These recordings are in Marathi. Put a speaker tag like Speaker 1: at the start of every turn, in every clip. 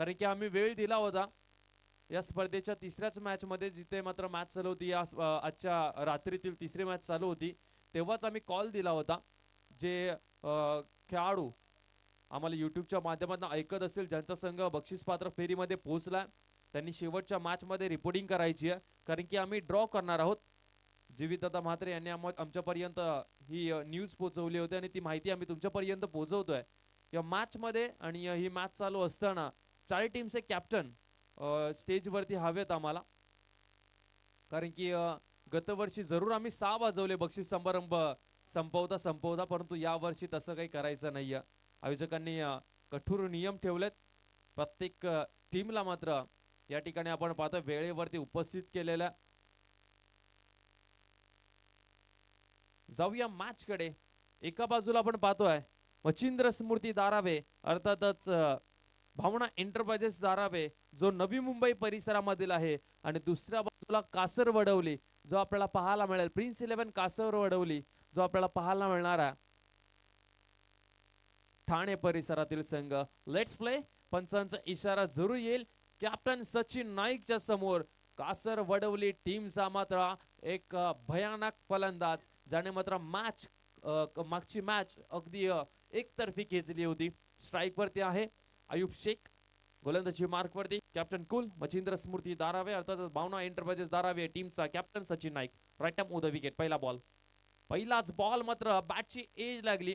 Speaker 1: कारण की आम्ही वेळ दिला होता. या स्पर्धेच्या तिसऱ्याच मॅच मध्ये जिथे मात्र मॅच चालू होती या आजच्या रात्रीतील तिसरी मॅच चालू होती तेव्हाच आम्ही कॉल दिला होता जे खेळाडू आम्हाला यूट्यूबच्या माध्यमातून ऐकत असेल ज्यांचा संघ बक्षीस पात्र फेरीमध्ये पोहोचला त्यांनी शेवटच्या मॅच मध्ये रिपोर्टिंग करायची आहे कारण की आम्ही ड्रॉ करणार आहोत. जीवितदादा म्हात्रे यांनी आम- आमच्यापर्यंत ही न्यूज पोचवली होती आणि ती माहिती आम्ही तुमच्यापर्यंत पोहोचवतोय. या मॅच मध्ये आणि ही मॅच चालू असताना चाळी टीमचे कॅप्टन स्टेजवरती हवेत आम्हाला. कारण की गतवर्षी जरूर आम्ही सहा वाजवले बक्षीस समारंभ. संपवता संपवता परंतु या वर्षी तसं काही करायचं नाहीये. आयोजकांनी कठोर नियम ठेवलेत. प्रत्येक टीमला मात्र या ठिकाणी आपण पाहतो वेळेवरती उपस्थित केलेल्या जाऊया मॅचकडे एका बाजूला आपण पाहतोय मच्छिंद्र स्मृती दारावे अर्थातच भावना एंटरप्राइजेस दारावे जो नवी मुंबई परिसरामधील आहे आणि दुसऱ्या बाजूला कासर वडवली जो आपल्याला पाहायला मिळेल. प्रिन्स इलेव्हन कासर वडवली जो आपल्याला पाहायला मिळणार आहे. ठाणे परिसरातील संघ लेट्स प्ले पंचांचा इशारा जरूर येईल. कॅप्टन सचिन नाईकच्या समोर कासर वडवली टीमचा मात्र एक भयानक फलंदाज ज्याने मात्र मॅच मागची मॅच अगदी एकतर्फी खेचली होती. स्ट्राईकवरती आहे. अयुब शेख गोलंदाजी मार्क वरती कॅप्टन कुल मचिंद्र स्मृती दारावे अर्थातच भावना एंटरप्राइजेस दारावे टीमचा captain Sachin Naik right up the wicket पहिला बॉल पहिलाच बॉल मात्र बॅटची एज लागली.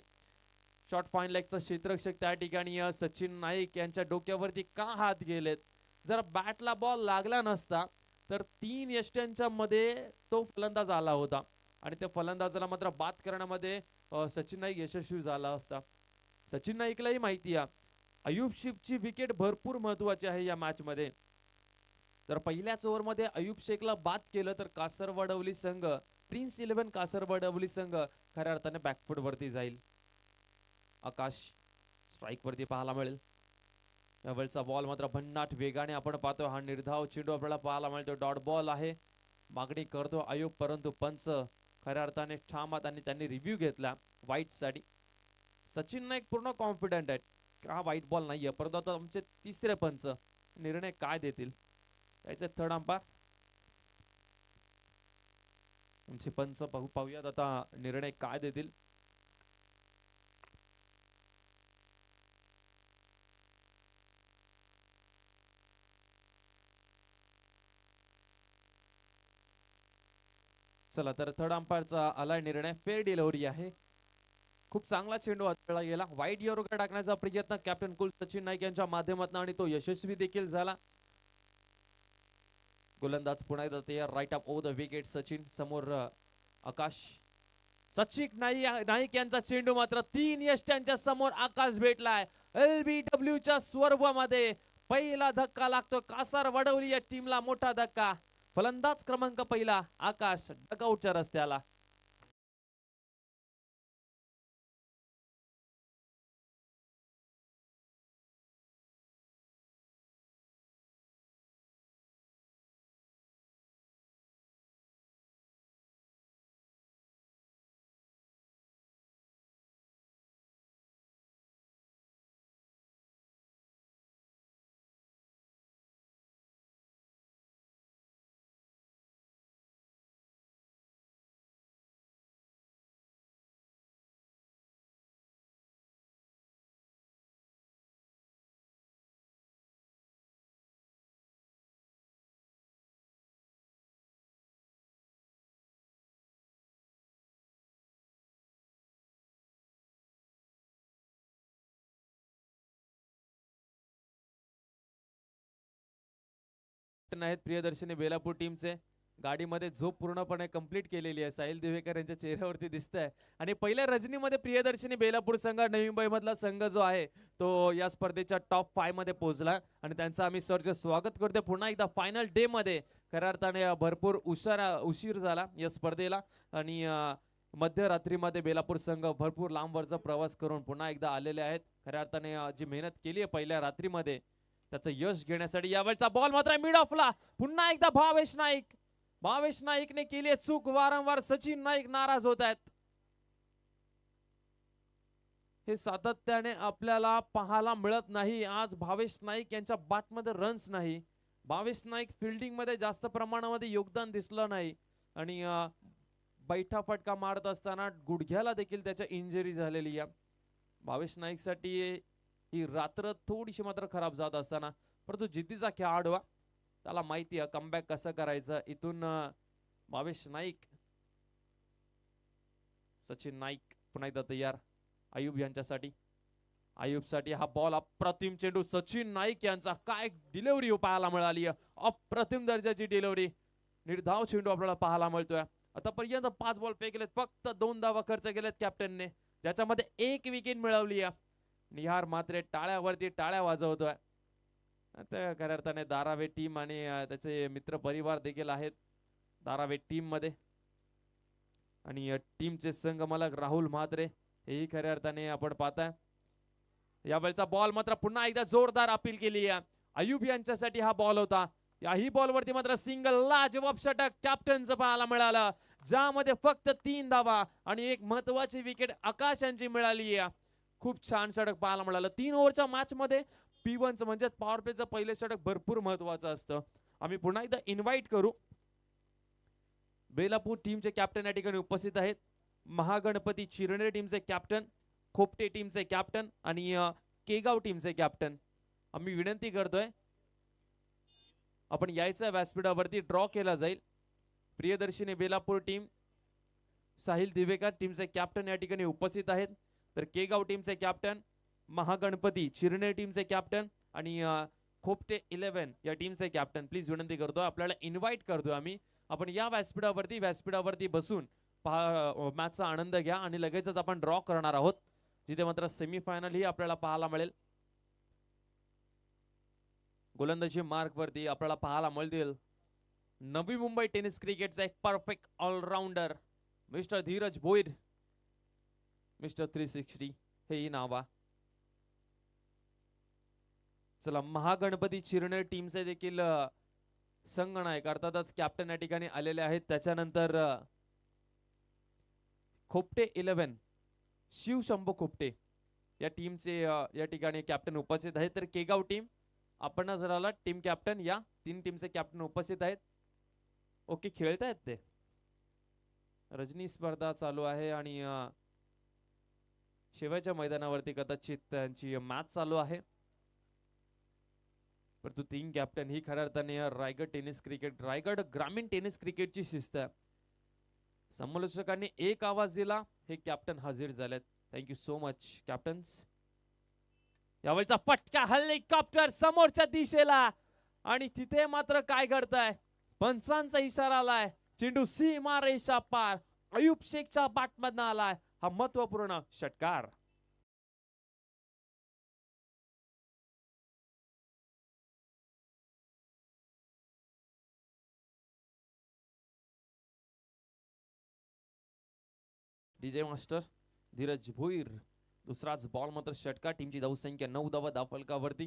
Speaker 1: शॉर्ट फाईन लेगचा क्षेत्ररक्षक त्या ठिकाणी सचिन नाईक यांच्या डोक्यावरती का हात गेलेत? जर बॅटला बॉल लागला नसता तर तीन यष्ट्यांच्या मध्ये तो फलंदाज आला होता. आणि त्या फलंदाजाला मात्र बाद करण्यामध्ये सचिन नाईक यशस्वी झाला असता. सचिन नाईकलाही माहिती आहे. अयुब शेखची विकेट भरपूर महत्वाची आहे या मॅच मध्ये. तर पहिल्याच ओव्हरमध्ये अयुब शेखला बाद केलं तर कासर वडवली संघ प्रिन्स इलेव्हन कासर वडवली संघ खऱ्या अर्थाने बॅकफुट वरती जाईल. आकाश स्ट्राईक वरती पाहायला मिळेल. यावेळचा बॉल मात्र भन्नाट वेगाने आपण पाहतो हा निर्धाव चेंडू आपल्याला पाहायला मिळतो. डॉट बॉल आहे. मागणी करतो आयोग परंतु पंच खऱ्या अर्थाने ठामात आणि त्यांनी रिव्ह्यू घेतला. वाईटसाठी. सचिन नाईक पूर्ण कॉन्फिडंट आहेत. का वाईट बॉल नाहीये. परंतु आता आमचे तिसरे पंच निर्णय काय देतील? यायचे थर्ड अंपायर. आमचे पंच पाहू पाहूयात आता निर्णय काय देतील. चला तर थर्ड अंपायरचा आलाय निर्णय. फेअर डिलिव्हरी आहे. खूप चांगला चेंडू हाताळला गेला. वाईट योरगा टाकण्याचा प्रयत्न कॅप्टन कुल सचिन नाईक यांच्या माध्यमातून आणि तो यशस्वी देखील झाला. गोलंदाज पुन्हा एकदा तयार. Right up over the wicket Sachin. समोर आकाश. सचिक नाईक नाईक यांचा चेंडू मात्र तीन यष्ट्यांच्या समोर आकाश भेटलाय. एल बी डब्ल्यू च्या स्वरूपामध्ये पहिला धक्का लागतो. कासार वडवली या टीमला मोठा धक्का. फलंदाज क्रमांक पहिला आकाश डकआउटच्या रस्त्याला. आहेत प्रियदर्शनी बेलापूर टीमचे गाडीमध्ये झोप पूर्णपणे कंप्लीट केलेली आहे. साहिल दिवेकर यांच्या चेहऱ्यावरती दिसत आहे आणि पहिल्या रजनीमध्ये प्रियदर्शनी बेलापूर संघ नवी मुंबईमधला संघ जो आहे तो या स्पर्धेच्या टॉप फायमध्ये पोहोचला. आणि त्यांचं आम्ही सरचं स्वागत करतो पुन्हा एकदा फायनल डे मध्ये खऱ्या अर्थाने भरपूर उशारा उशीर झाला या स्पर्धेला. आणि मध्यरात्रीमध्ये बेलापूर संघ भरपूर लांबवरचा प्रवास करून पुन्हा एकदा आलेले आहेत. खऱ्या अर्थाने जी मेहनत केली आहे पहिल्या रात्रीमध्ये त्याचं यश घेण्यासाठी यावेळचा बॉल मात्र मिड ऑफला पुन्हा एकदा भावेश नाईक. भावेश नाईकने केली चूक. वारंवार सचिन नाईक नाराज होत आहेत. हे सातत्याने आपल्याला पाहायला मिळत नाही. आज भावेश नाईक यांच्या बाटमध्ये रन्स नाही. भावेश नाईक फिल्डिंगमध्ये जास्त प्रमाणामध्ये योगदान दिसलं नाही. आणि बैठा फटका मारत असताना गुडघ्याला देखील त्याच्या इंजरी झालेली आहे. भावेश नाईकसाठी ही रात्र थोडीशी मात्र खराब जात असताना परंतु जिद्दीचा खेळाडू त्याला माहिती आहे कमबॅक कसं करायचं? इथून भावेश नाईक सचिन नाईक पुन्हा एकदा तयार आयुब यांच्यासाठी. आयुबसाठी हा बॉल अप्रतिम चेंडू सचिन नाईक यांचा. काय डिलिव्हरी पाहायला मिळाली अप्रतिम दर्जाची डिलेवरी निर्धाव चेंडू आपल्याला पाहायला मिळतोय. आतापर्यंत पाच बॉल पे गेलेत फक्त दोन धावा खर्च केलेत कॅप्टनने ज्याच्यामध्ये एक विकेट मिळवली आहे. निहार मात्रे टाळ्यावरती टाळ्या वाजवतोय. त्या खऱ्या अर्थाने दारावे टीम आणि त्याचे मित्र परिवार देखील आहेत दारावे टीममध्ये. आणि अं, टीमचे संघमालक राहुल म्हात्रे हेही खऱ्या अर्थाने आपण पाहताय. यावेळचा बॉल मात्र पुन्हा एकदा जोरदार अपील केली आहे. अयुब यांच्यासाठी हा बॉल होता. याही बॉलवरती मात्र सिंगल लाजवाब षटक कॅप्टनचं पाहायला मिळालं. ज्यामध्ये फक्त तीन धावा आणि एक महत्वाची विकेट आकाश यांची मिळाली आहे. खूप छान षटक पाहायला मिळालं. तीन ओव्हरच्या मॅचमध्ये पी वनचं म्हणजे पॉवर प्लेचं पहिले षटक भरपूर महत्वाचं असतं. आम्ही पुन्हा एकदा इन्व्हाइट करू. बेलापूर टीमचे कॅप्टन या ठिकाणी उपस्थित आहेत. महागणपती चिरणे टीमचे कॅप्टन खोपटे टीमचे कॅप्टन आणि केगाव टीमचे कॅप्टन आम्ही विनंती करतोय आपण यायचं व्यासपीठावरती ड्रॉ केला जाईल. प्रियदर्शिनी बेलापूर टीम साहिल दिवेकर टीमचे कॅप्टन या ठिकाणी उपस्थित आहेत. तर केगाव टीमचे कॅप्टन महागणपती चिरणे टीमचे कॅप्टन आणि खोपटे इलेव्हन या टीमचे कॅप्टन प्लीज विनंती करतो आपल्याला इन्व्हाइट करतो आम्ही. आपण या व्यासपीठावरती व्यासपीठावरती बसून पहा मॅचचा आनंद घ्या आणि लगेचच आपण ड्रॉ करणार आहोत. जिथे मात्र सेमीफायनल ही आपल्याला पाहायला मिळेल. गोलंदाजी मार्क वरती आपल्याला पाहायला मिळतील. नवी मुंबई टेनिस क्रिकेटचा एक perfect all-rounder mister Dhiraj Bhoir mister three sixty हेही नावा चला महागणपती चिरणे टीमचे देखील अ, अर्थातच कॅप्टन या ठिकाणी आलेले आहेत. त्याच्यानंतर खोपटे इलेव्हन शिवशंभू खोपटे या टीमचे या ठिकाणी कॅप्टन उपस्थित आहेत. तर केगाव टीम आपण जर आला टीम कॅप्टन या तीन टीमचे कॅप्टन उपस्थित आहेत. ओके खेळतायत ते. रजनी स्पर्धा चालू आहे आणि शेवटच्या मैदानावरती कदाचित त्यांची मॅच चालू आहे. परंतु तीन कॅप्टन ही खऱ्या अर्थाने रायगड टेनिस क्रिकेट रायगड ग्रामीण टेनिस क्रिकेटची शिस्त आहे. समालोचकांनी एक आवाज दिला हे कॅप्टन हजर झालेत. Thank you so much captains यावेळचा पटका हेलिकॉप्टर समोरच्या दिशेला. आणि तिथे मात्र काय घडतंय? पंचांचा इशारा आलाय. चेंडू सीमा रेषा पार. अयुब शेखच्या बाटमधनं आलाय. हा महत्त्वपूर्ण षटकार. डीजे मास्टर धीरज भोईर दुसराच बॉल मात्र षटकार. टीमची धावसंख्या नऊ धावा धावफलकावरती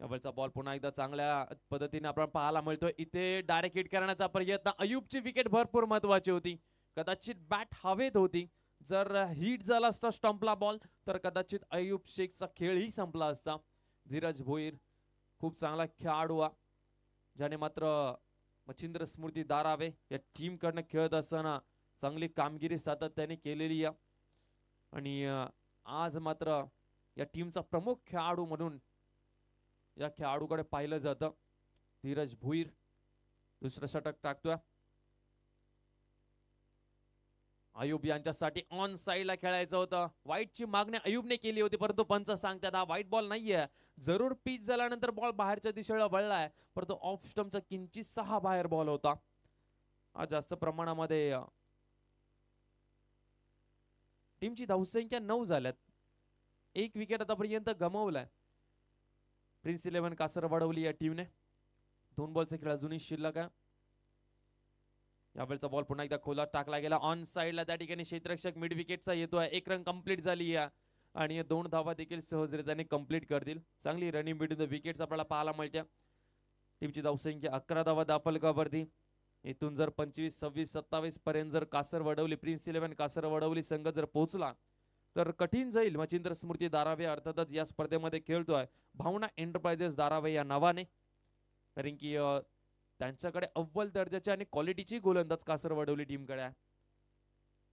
Speaker 1: यावेळचा बॉल पुन्हा एकदा चांगल्या पद्धतीने आपण पाहायला मिळतोय. इथे डायरेक्ट हिट करण्याचा प्रयत्न. अयुबची विकेट भरपूर महत्वाची होती. कदाचित बॅट हवेत होती. जर हिट झाला असता स्टंपला बॉल तर कदाचित अयुब शेखचा खेळही संपला असता. धीरज भोईर खूप चांगला खेळाडू हा ज्याने मात्र मच्छिंद्र स्मृती दारावे या टीम कडनं खेळत असताना चांगली कामगिरी सातत्याने केलेली आहे. आणि आज मात्र या टीमचा प्रमुख खेळाडू म्हणून या खेळाडूकडे पाहिलं जातं. धीरज भुईर दुसरं षटक टाकतोय. अयुब यांच्यासाठी ऑन साईडला खेळायचं होतं. वाईटची मागणी अयुबने केली होती परंतु पंच सांगतात हा वाईट बॉल नाहीये. जरूर पिच झाल्यानंतर बॉल बाहेरच्या दिशेला वळलाय. परंतु ऑफ स्टम्पचा किंचित सहा बाहेर बॉल होता. हा जास्त प्रमाणामध्ये टीमची धावसंख्या नऊ झाल्यात. एक विकेट आतापर्यंत गमावलाय. प्रिन्स इलेव्हन कासर वाढवली या टीमने दोन बॉलचा खेळ अजूनही शिल्लक आहे. यावेळचा बॉल पुन्हा एकदा खोलात टाकला गेला. ऑन साईडला त्या ठिकाणी क्षेत्ररक्षक मिड विकेटचा येतोय. एक रन कंप्लीट झाली या. आणि दोन धावा देखील सहजरित्याने कंप्लीट करतील. चांगली रनिंग बिटवीन द विकेट्स आपल्याला पाहायला मिळत्या. टीमची धावसंख्या अकरा धावा दाफलकावरती इथून जर पंचवीस सव्वीस सत्तावीस पर्यंत जर कासर वडवली प्रिन्स इलेव्हन कासर वडवली संघ जर पोहोचला तर कठीण जाईल मचिंद्र स्मृती दारावे. अर्थातच या स्पर्धेमध्ये खेळतोय. भावना एंटरप्राइजेस दारावे या नावाने. कारण की त्यांच्याकडे अव्वल दर्जाची आणि क्वालिटीची गोलंदाज कासर वाढवली टीमकडे. आहे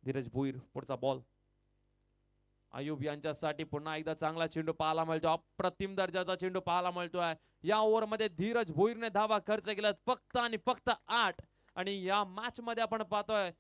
Speaker 1: धीरज भुईर पुढचा बॉल आयुब यांच्यासाठी पुन्हा एकदा चांगला चेंडू पाहायला मिळतो. अप्रतिम दर्जाचा चेंडू पाहायला मिळतोय. या ओव्हरमध्ये धीरज भोईरने धावा खर्च केला फक्त आणि फक्त आठ. आणि या मॅच मध्ये आपण पाहतोय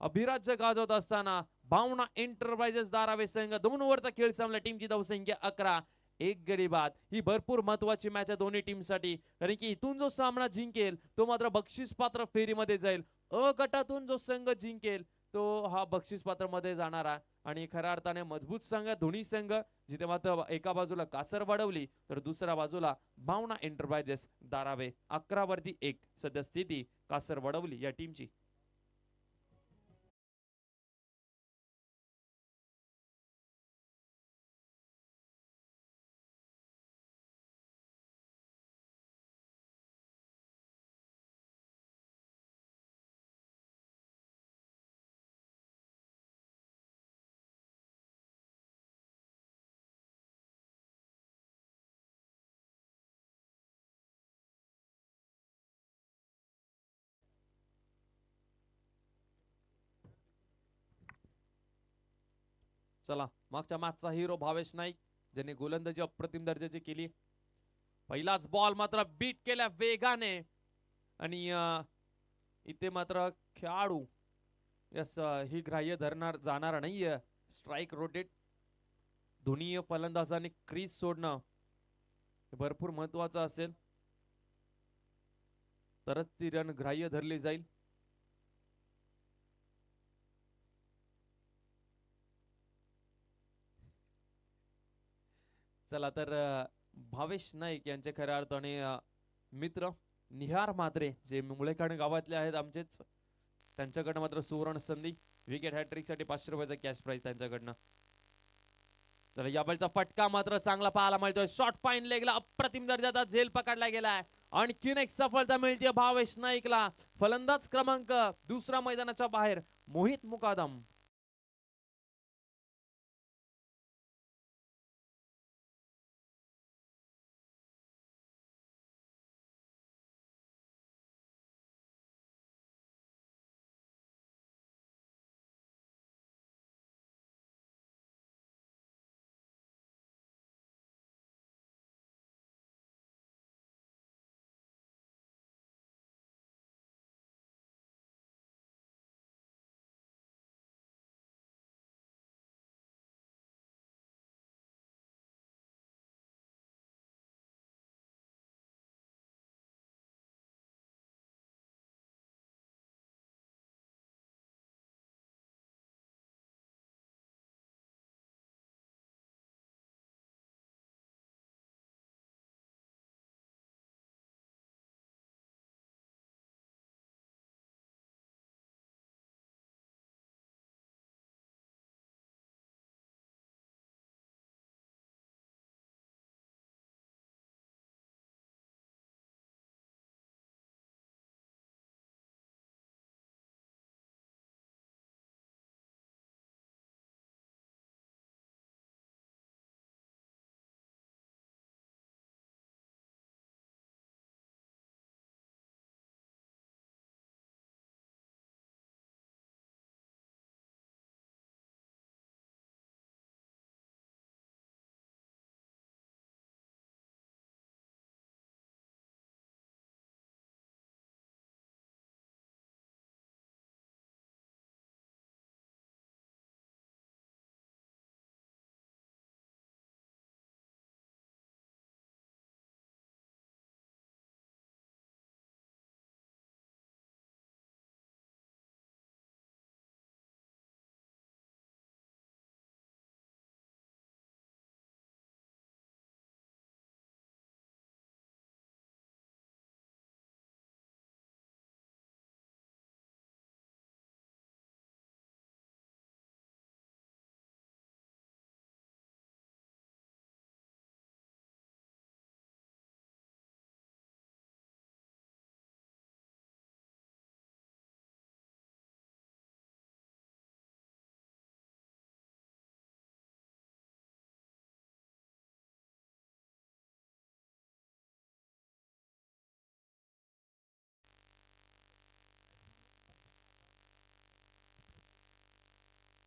Speaker 1: अभिराज्य गाजवत असताना भावना एंटरप्राइजेस दारावे संघ. दोन ओव्हरचा खेळ संपला. टीमची धावसंख्या अकरा. एक गडी बाद ही भरपूर महत्वाची मॅच आहे दोन्ही टीमसाठी कारण की इथून जो सामना जिंकेल तो मात्र बक्षीस पात्र फेरीमध्ये जाईल. अ गटातून जो संघ जिंकेल तो हा बक्षीस पात्रामध्ये जाणार आहे. आणि खऱ्या अर्थाने मजबूत संघ दोन्ही संघ जिथे मात्र एका बाजूला कासर वाढवली तर दुसऱ्या बाजूला भावना एंटरप्राइजेस दारावे अकरा वरती एक सद्यस्थिती कासर वडवली या टीमची चला मागच्या मॅचचा हिरो भावेश नाईक ज्याने गोलंदाजी अप्रतिम दर्जाची केली. पहिलाच बॉल मात्र बीट केल्या वेगाने. आणि इथे मात्र खेळाडू यस ही ग्राह्य धरणार जाणार नाहीये. स्ट्राईक रोटेट दोन्ही फलंदाजाने क्रीज सोडणं भरपूर महत्वाचं असेल. तरच ती रन ग्राह्य धरली जाईल. चला तर भावेश नाईक यांचे खऱ्या अर्थाने मित्र निहार मात्रे जे मुळेखाण गावातले आहेत आमचेच. त्यांच्याकडनं मात्र सुवर्ण संधी विकेट हॅट्रिकसाठी पाचशे रुपयाचा कॅश प्राईज त्यांच्याकडनं. चला या बॉलचा फटका मात्र चांगला पाहायला मिळतोय. शॉर्ट पाईन लेगला अप्रतिम दर्जाचा झेल पकडला गेलाय. आणखीन एक सफलता मिळते भावेश नाईकला. फलंदाज क्रमांक दुसरा मैदानाच्या बाहेर मोहित मुकादम.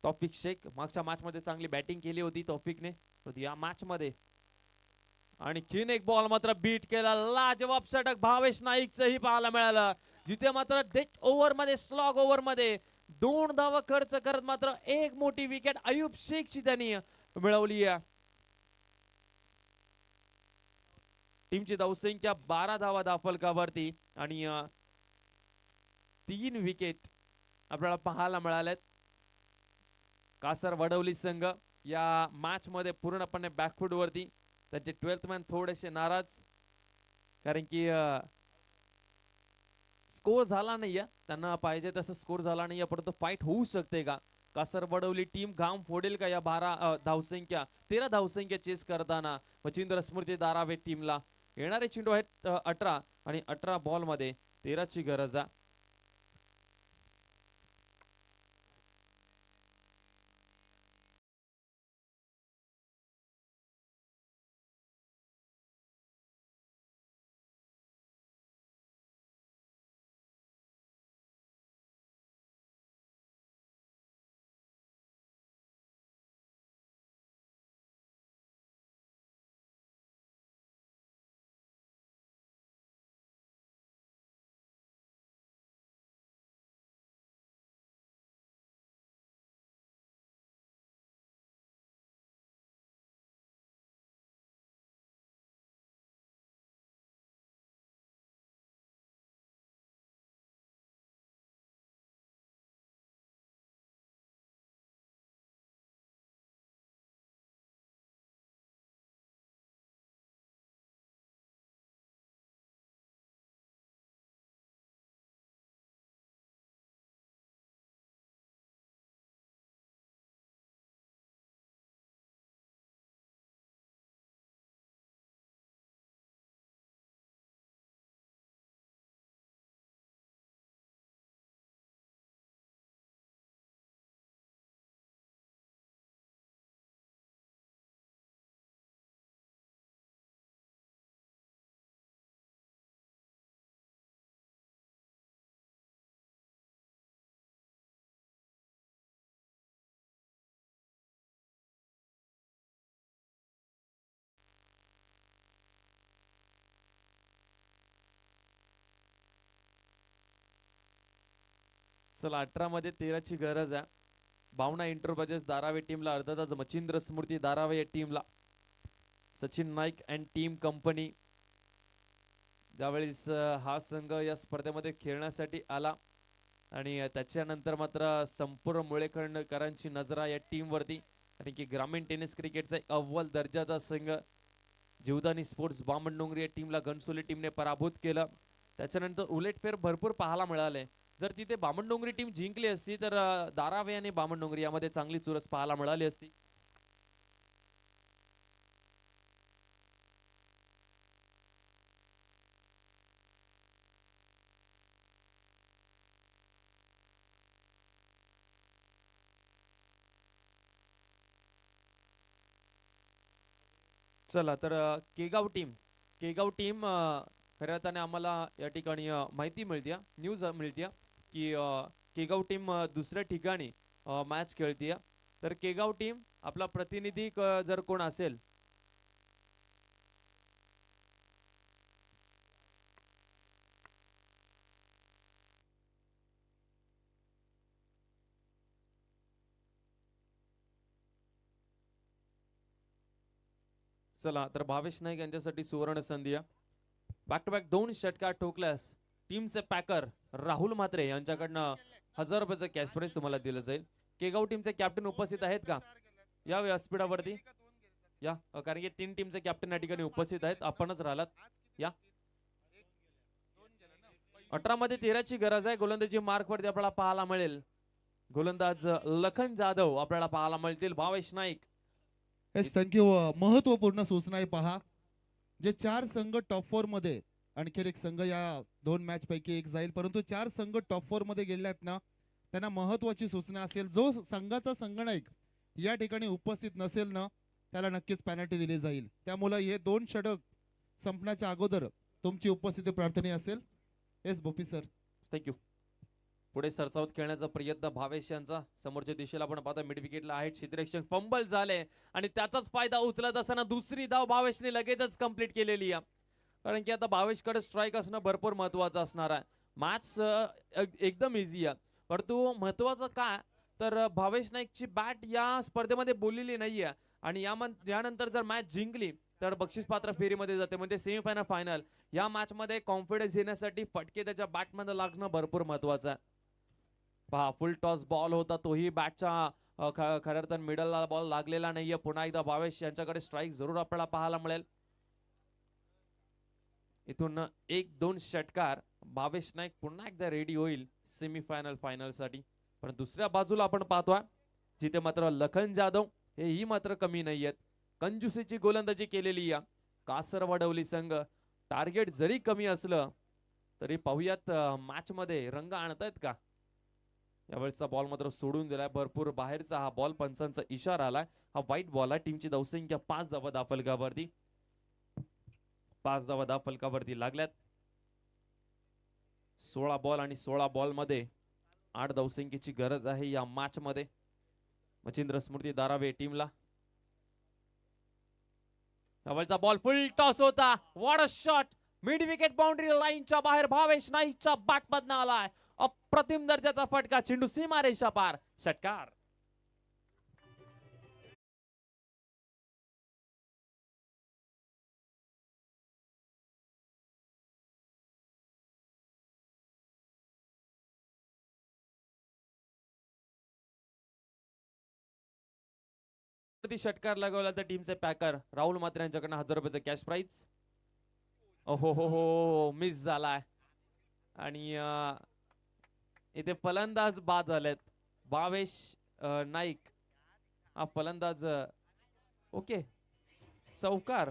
Speaker 1: तौफिक शेख. मागच्या मॅचमध्ये चांगली बॅटिंग केली होती तौफिकने. या मॅचमध्ये आणखीन एक बॉल मात्र बीट केला. लाजवाब षटक भावेश नाईकचंही पाहायला मिळालं. जिथे मात्र डेथ ओव्हरमध्ये स्लॉग ओव्हरमध्ये दोन धावा खर्च करत मात्र एक मोठी विकेट अयुब शेखची त्यांनी मिळवली आहे. टीमची धावसंख्या बारा धावा दाफलकावरती आणि तीन विकेट आपल्याला पाहायला मिळाल्यात कासर वडवली संघ या मॅच मध्ये पूर्णपणे बॅकफूटवरती त्यांचे ट्वेल्थ मॅन थोडेसे नाराज कारण की स्कोर झाला नाहीये. त्यांना पाहिजे तसं स्कोर झाला नाहीये परंतु फाईट होऊ शकते का? कासर वडवली टीम घाम फोडेल का या बारा धावसंख्या तेरा धावसंख्या चेस करताना? मचिंद्र स्मृती दारावे टीमला येणारे चेंडू आहेत अठरा आणि अठरा बॉलमध्ये तेराची गरज आहे. चला अठरामध्ये तेराची गरज आहे. भावना इंटरप्राइजेस दारावे टीमला अर्थातच मच्छिंद्र स्मृती दारावे या टीमला Sachin Naik and team company ज्यावेळेस हा संघ या स्पर्धेमध्ये खेळण्यासाठी आला आणि त्याच्यानंतर मात्र संपूर्ण मुळेखंडकरांची नजरा या टीमवरती कारण की ग्रामीण टेनिस क्रिकेटचा एक अव्वल दर्जाचा संघ जीवदानी स्पोर्ट्स बामण डोंगरी या टीमला घनसोली टीमने पराभूत केलं. त्याच्यानंतर उलटफेर भरपूर पाहायला मिळाले. जर तिथे बामणडोंगरी टीम जिंकली असती तर दारावे आणि बामणडोंगरी यामध्ये चांगली चुरस पाहायला मिळाली असती. चला तर केगाव टीम. केगाव टीम खऱ्या अर्थाने आम्हाला या ठिकाणी माहिती मिळते न्यूज मिळते की केगाव टीम दुसऱ्या ठिकाणी मॅच खेळतीय. तर केगाव टीम आपला प्रतिनिधी जर कोण असेल. चला तर भावेश नाईक यांच्यासाठी सुवर्ण संधी बॅक टू बॅक दोन षटकार ठोकल्यास टीमचे पॅकर राहुल म्हात्रे यांच्याकडनं हजार रुपयाचं कॅश प्राईज तुम्हाला दिलं जाईल. केगाव टीमचे कॅप्टन उपस्थित आहेत का? या व्यासपीठावरती या कारण की तीन टीमचे कॅप्टन या ठिकाणी उपस्थित आहेत. आपणच राहिलात. या. अठरा मध्ये तेराची गरज आहे. गोलंदाजी मार्क वरती आपल्याला पाहायला मिळेल. गोलंदाज लखन जाधव आपल्याला पाहायला मिळतील. भावेश नाईक.
Speaker 2: येस थँक्यू महत्त्वपूर्ण सूचना आहे पहा. जे चार संघ टॉप फोरमध्ये आणखीन एक संघ या दोन मॅच पैकी एक जाईल. परंतु चार संघ टॉप फोरमध्ये गेले आहेत ना त्यांना महत्वाची सूचना असेल. जो संघाचा संगणक या ठिकाणी उपस्थित नसेल ना त्याला नक्कीच पॅनल्टी दिली जाईल. त्यामुळे हे दोन षटक संपण्याच्या अगोदर तुमची उपस्थिती प्रार्थनीय असेल. येस बोपी सर.
Speaker 1: थँक्यू पुढे सरसावत खेळण्याचा प्रयत्न भावेश यांचा. समोरच्या दिशेला आपण पाहता मिड विकेटला आहे क्षेत्ररक्षक फंबल झाले आणि त्याचाच फायदा उचलत असताना दुसरी धाव भावेशने लगेचच कंप्लीट केलेली आहे. कारण की आता भावेशकडे स्ट्राईक असणं भरपूर महत्वाचं असणार आहे. मॅच एकदम इझी आहे. परंतु महत्वाचं काय तर भावेश नाईकची बॅट या स्पर्धेमध्ये बोललेली नाहीये. आणि या यानंतर जर मॅच जिंकली तर बक्षीस पात्र फेरीमध्ये जाते. म्हणजे सेमीफायनल फायनल या मॅच मध्ये कॉन्फिडन्स येण्यासाठी फटके त्याच्या बॅटमध्ये लागणं भरपूर महत्वाचं आहे. पहा फुल टॉस बॉल होता तोही बॅटच्या खरं तर मिडलला बॉल लागलेला नाहीये. पुन्हा एकदा भावेश यांच्याकडे स्ट्राईक जरूर आपल्याला पाहायला मिळेल. इथून एक दोन षटकार भावेश नाईक पुन्हा एकदा रेडी होईल सेमीफायनल फायनलसाठी. पण दुसऱ्या बाजूला आपण पाहतोय जिथे मात्र लखन जाधव हेही मात्र कमी नाही आहेत कंजुसीची गोलंदाजी केलेली या कासर वडवली संघ टार्गेट जरी कमी असलं तरी पाहूयात मॅच मध्ये रंग आणतायत का? यावेळेचा बॉल मात्र सोडून दिलाय. भरपूर बाहेरचा हा बॉल पंचांचा इशारा आलाय. हा वाईट बॉल आहे. टीमची धावसंख्या पाच धावा दाफलकावरती पाच धावा दाफलकावरती लागल्यात. सोळा बॉल आणि सोळा बॉलमध्ये आठ धावसंख्येची गरज आहे या मॅच मध्ये. मच्छिंद्र स्मृती दारावे टीमला जवळचा बॉल फुल टॉस होता. What a shot mid wicket boundary लाईनच्या बाहेर भावेश नाईकच्या बॅट मधनं आलाय. अप्रतिम दर्जाचा फटका चेंडू सीमा रेषा पार. षटकार. वरती षटकार लागवला तर टीमचे पॅकर राहुल मात्र यांच्याकडनं हजार रुपयाचं कॅश प्राईज हो हो हो मिस झालाय. आणि इथे फलंदाज बाद झालेत. भावेश नाईक. हा फलंदाज ओके. चौकार.